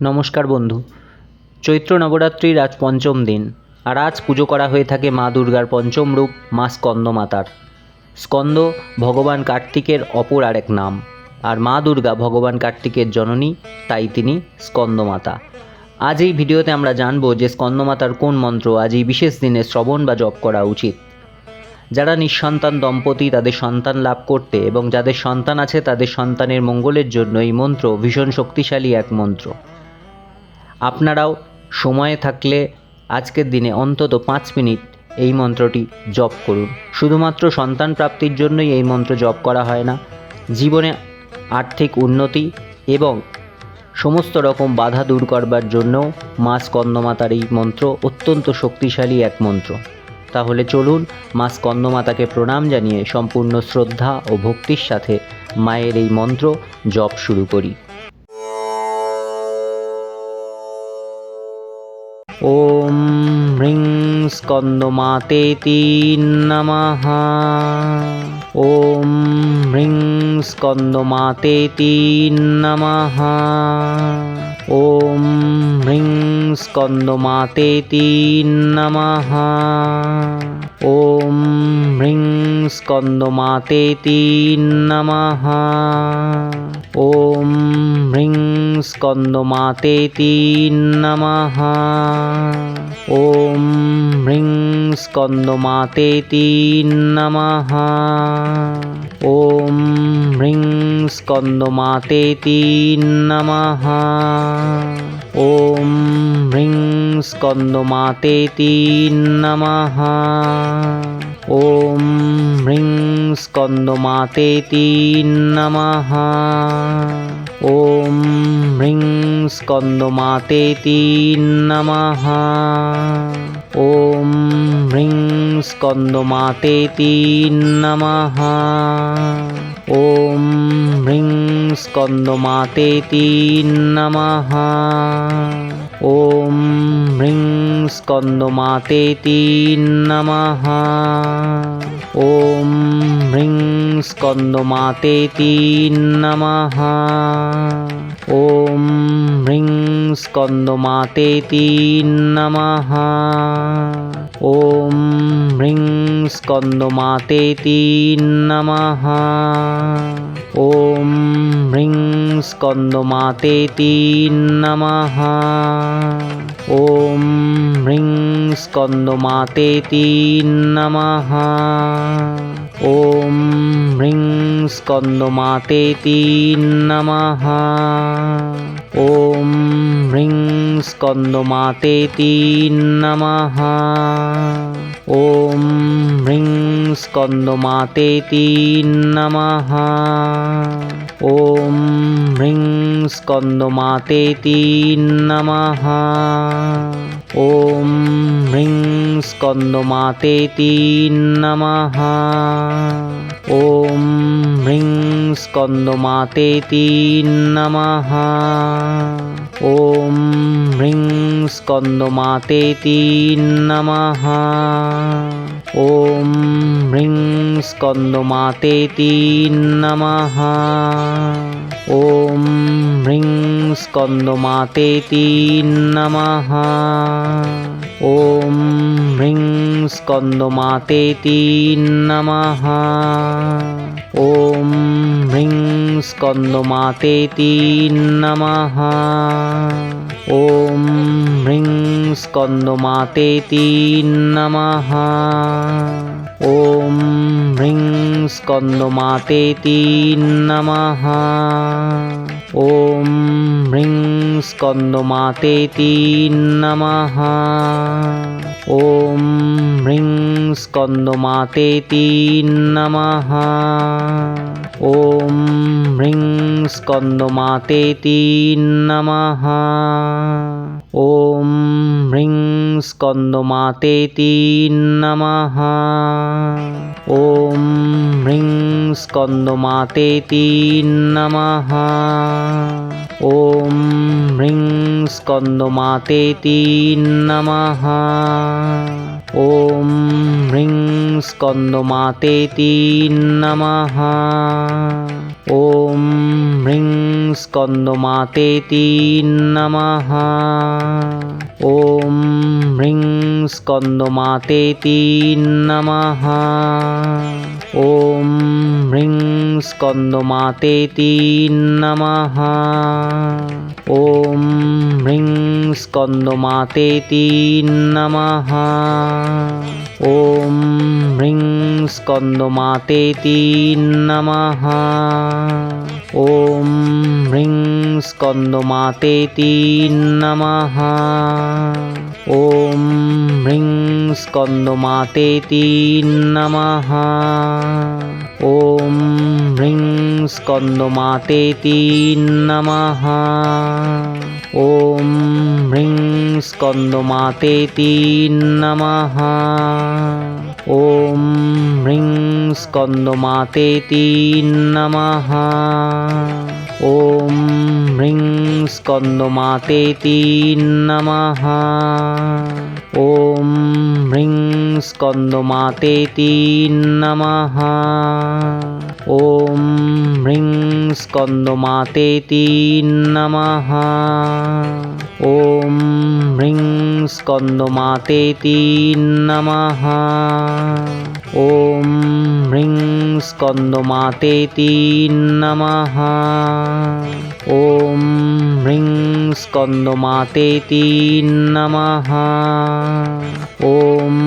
নমস্কার বন্ধু। চৈত্র নবরাত্রির আজ পঞ্চম দিন, আর আজ পুজো করা হয়ে থাকে মা দুর্গার পঞ্চম রূপ, মা স্কন্দমাতার স্কন্দ ভগবান কার্তিকের অপর আরেক নাম, আর মা দুর্গা ভগবান কার্তিকের জননী, তাই তিনি স্কন্দমাতা আজ এই ভিডিওতে আমরা জানব যে স্কন্দমাতার কোন মন্ত্র আজ এই বিশেষ দিনে শ্রবণ বা জপ করা উচিত। যারা নিঃসন্তান দম্পতি তাদের সন্তান লাভ করতে এবং যাদের সন্তান আছে তাদের সন্তানের মঙ্গলের জন্য এই মন্ত্র ভীষণ শক্তিশালী এক মন্ত্র। আপনারাও সময়ে থাকলে আজকের দিনে অন্তত পাঁচ মিনিট এই মন্ত্রটি জপ করুন। শুধুমাত্র সন্তান প্রাপ্তির জন্যই এই মন্ত্র জপ করা হয় না। জীবনে আর্থিক উন্নতি এবং সমস্ত রকম বাধা দূর করবার জন্যও মা স্কন্দমাতার এই মন্ত্র অত্যন্ত শক্তিশালী এক মন্ত্র। তাহলে চলুন মা স্কন্দমাতাকে প্রণাম জানিয়ে সম্পূর্ণ শ্রদ্ধা ও ভক্তির সাথে মায়ের এই মন্ত্র জপ শুরু করি। ॐ ह्रीं स्कन्दमातेति नमः ॐ ह्रीं स्कन्दमातेति नमः ॐ ह्रीं स्कन्दमातेति नमः ॐ ह्रीं स्कन्दमातेति नमः ॐ ह्रीं स्कन्दमातेति नमः ॐ ह्रीं स्कन्दमातेति नमः ॐ ह्रीं स्कन्दमातेति नमः ॐ ह्रीं स्कन्दमातेति नमः ॐ ह्रीं स्कन्दमातेति नमः ॐ ह्रीं स्कन्दमातेति नमः ॐ ह्रीं स्कन्दमातेति नमः ॐ ह्रीं स्कन्दमातेति नमः ॐ ह्रीं स्कन्दमातेति नमः ॐ ह्रीं स्कन्दमातेति नमः ॐ ह्रीं स्कन्दमातेति नमः ॐ ह्रीं स्कन्दमातेति नमः ॐ ह्रीं स्कन्दमातेति नमः ॐ ह्रीं स्कन्दमातेति नमः ॐ ह्रीं स्कन्दमातेति नमः ॐ ह्रीं स्कन्दमातेति नमः ॐ ह्रीं स्कन्दमातेति नमः ॐ ह्रीं स्कन्दमातेति नमः ॐ ह्रीं स्कन्दमातेति नमः ॐ ह्रीं स्कन्दमातेति नमः ॐ ह्रीं स्कन्दमातेति नमः ॐ ह्रीं स्कन्दमातेति नमः ॐ ह्रीं स्कन्दमातेति नमः ॐ ह्रीं स्कन्दमातेति नमः ॐ ह्रीं स्कन्दमातेति नमः ॐ ह्रीं स्कन्दमातेति नमः ॐ ह्रीं स्कन्दमातेति नमः ॐ ह्रीं स्कन्दमातेति नमः ॐ ह्रीं स्कन्दमातेति नमः ॐ ह्रीं स्कन्दमातेति नमः ॐ ह्रीं स्कन्दमातेति नमः ॐ ह्रीं स्कन्दमातेति नमः ॐ ह्रीं स्कन्दमातेति नमः ॐ ह्रीं स्कन्दमातेति नमः ॐ ह्रीं स्कन्दमातेति नमः ॐ ह्रीं स्कन्दमातेति नमः ॐ ह्रीं स्कन्दमातेति नमः ॐ ह्रीं स्कन्दमातेति नमः ॐ ह्रीं स्कन्दमातेति नमः ॐ ह्रीं स्कन्दमातेति नमः ॐ ह्रीं स्कन्दमातेति नमः ॐ ह्रीं स्कन्दमातेति नमः ॐ ह्रीं स्कन्दमातेति नमः ॐ ह्रीं स्कन्दमातेति नमः ॐ ह्रीं स्कन्दमातेति नमः ॐ ह्रीं स्कन्दमातेति नमः ॐ ह्रीं स्कन्दमातेति नमः ॐ ह्रीं स्कन्दमातेति नमः ॐ ह्रीं स्कन्दमातेति नमः ॐ ह्रीं स्कन्दमातेति नमः ॐ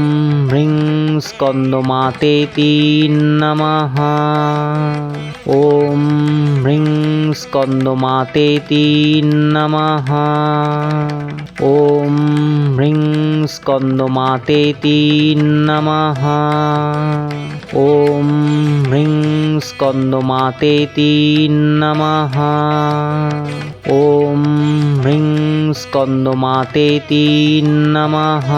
ह्रीं स्कन्दमातेति नमः ॐ ह्रीं स्कन्दमातेति नमः ॐ ह्रीं स्कन्दमातेति नमः ॐ ह्रीं स्कन्दमातेति नमः ॐ ह्रीं स्कन्दमातेति नमः